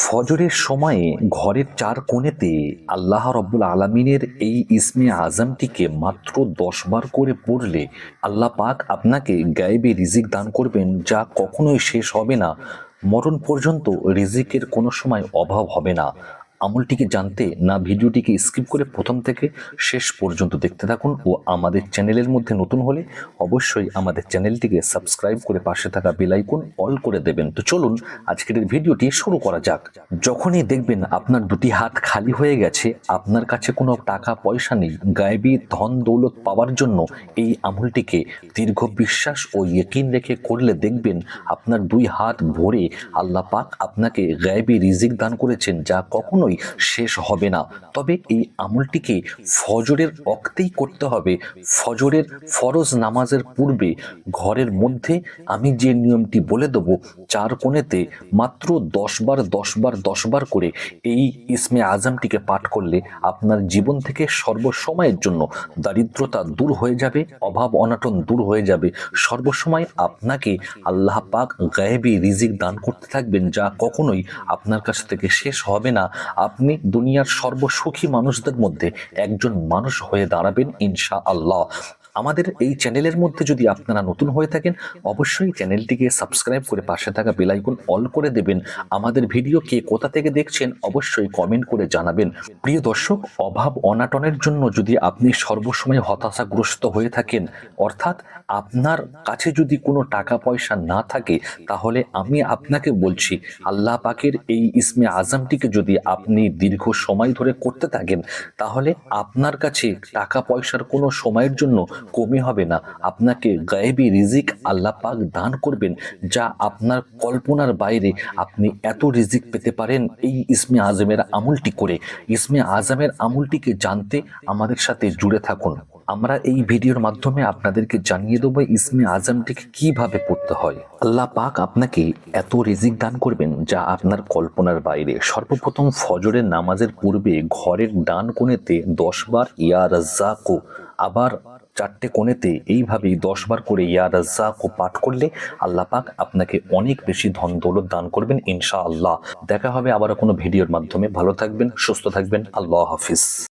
ফজরের সময়ে ঘরের চার কোণেতে আল্লাহ রব্বুল আলমিনের এই ইসমে আজমটিকে মাত্র দশ বার করে পড়লে আল্লাহ পাক আপনাকে গায়েবে রিজিক দান করবেন যা কখনোই শেষ হবে না। মরণ পর্যন্ত রিজিকের কোনো সময় অভাব হবে না। আমলটিকে জানতে না ভিডিওটিকে স্কিপ করে প্রথম থেকে শেষ পর্যন্ত দেখতে থাকুন ও আমাদের চ্যানেলের মধ্যে নতুন হলে অবশ্যই আমাদের চ্যানেলটিকে সাবস্ক্রাইব করে পাশে থাকা বেলাইকন অল করে দেবেন। তো চলুন আজকের ভিডিওটি শুরু করা যাক। যখনই দেখবেন আপনার দুটি হাত খালি হয়ে গেছে, আপনার কাছে কোনো টাকা পয়সা নেই, গায়েবী ধন দৌলত পাওয়ার জন্য এই আমলটিকে দীর্ঘ বিশ্বাস ও ইয়েকিন রেখে করলে দেখবেন আপনার দুই হাত ভরে আল্লাহ পাক আপনাকে গায়েবী রিজিক দান করেছেন যা কখনোই শেষ হবে না। তবে এই আমলটিকে ফজরের অক্তেই করতে হবে। ফজরের ফরজ নামাজের পূর্বে ঘরের মধ্যে আমি যে নিয়মটি বলে দেবো, চার কোণেতে মাত্র দশ বার দশ বার দশ বার করে এই ইসমে আজমটিকে পাঠ করলে আপনার জীবন থেকে সর্বসময়ের জন্য দারিদ্রতা দূর হয়ে যাবে, অভাব অনাটন দূর হয়ে যাবে। সর্বসময় আপনাকে আল্লাহ পাক গায়েবী রিজিক দান করতে থাকবেন, যা কখনোই আপনার কাছ থেকে শেষ হবে না। আপনি দুনিয়ার সর্বসুখী মানুষদের মধ্যে একজন মানুষ হয়ে দাঁড়াবেন ইনশা আল্লাহ আমাদের এই চ্যানেলের মধ্যে যদি আপনারা নতুন হয়ে থাকেন, অবশ্যই চ্যানেলটিকে সাবস্ক্রাইব করে পাশে থাকা বেলাইকন অল করে দেবেন। আমাদের ভিডিও কে কোথা থেকে দেখছেন, অবশ্যই কমেন্ট করে জানাবেন। প্রিয় দর্শক, অভাব অনাটনের জন্য যদি আপনি সর্বসময় হতাশাগ্রস্ত হয়ে থাকেন, অর্থাৎ আপনার কাছে যদি কোনো টাকা পয়সা না থাকে, তাহলে আমি আপনাকে বলছি, আল্লাহ পাকের এই ইসমে আজমটিকে যদি আপনি দীর্ঘ সময় ধরে করতে থাকেন, তাহলে আপনার কাছে টাকা পয়সার কোনো সময়ের জন্য কমে হবে না। আপনাকে গায়েবী রিজিক আল্লাহ পাক দান করবেন, যা আপনার কল্পনার বাইরে আপনি এত রিজিক পেতে পারেন এই ইসমে আজমের আমলটি করে। ইসমে আজমের আমলটিকে জানতে আমাদের সাথে জুড়ে থাকুন। আমরা এই ভিডিওর মাধ্যমে আপনাদেরকে জানিয়ে দেবো ইসমে আজমটিকে কীভাবে পড়তে হয়। আল্লাহ পাক আপনাকে এত রিজিক দান করবেন, যা আপনার কল্পনার বাইরে। সর্বপ্রথম ফজরের নামাজের পূর্বে ঘরের ডান কোণেতে দশ বার ইয়া রাজ্জাকো আবার চারটে কোণেতে এইভাবেই দশবার করে ইয়া ও পাঠ করলে আল্লাহ পাক আপনাকে অনেক বেশি ধন দৌলত দান করবেন ইনশা আল্লাহ দেখা হবে আবার কোনো ভিডিওর মাধ্যমে। ভালো থাকবেন, সুস্থ থাকবেন। আল্লাহ হাফিজ।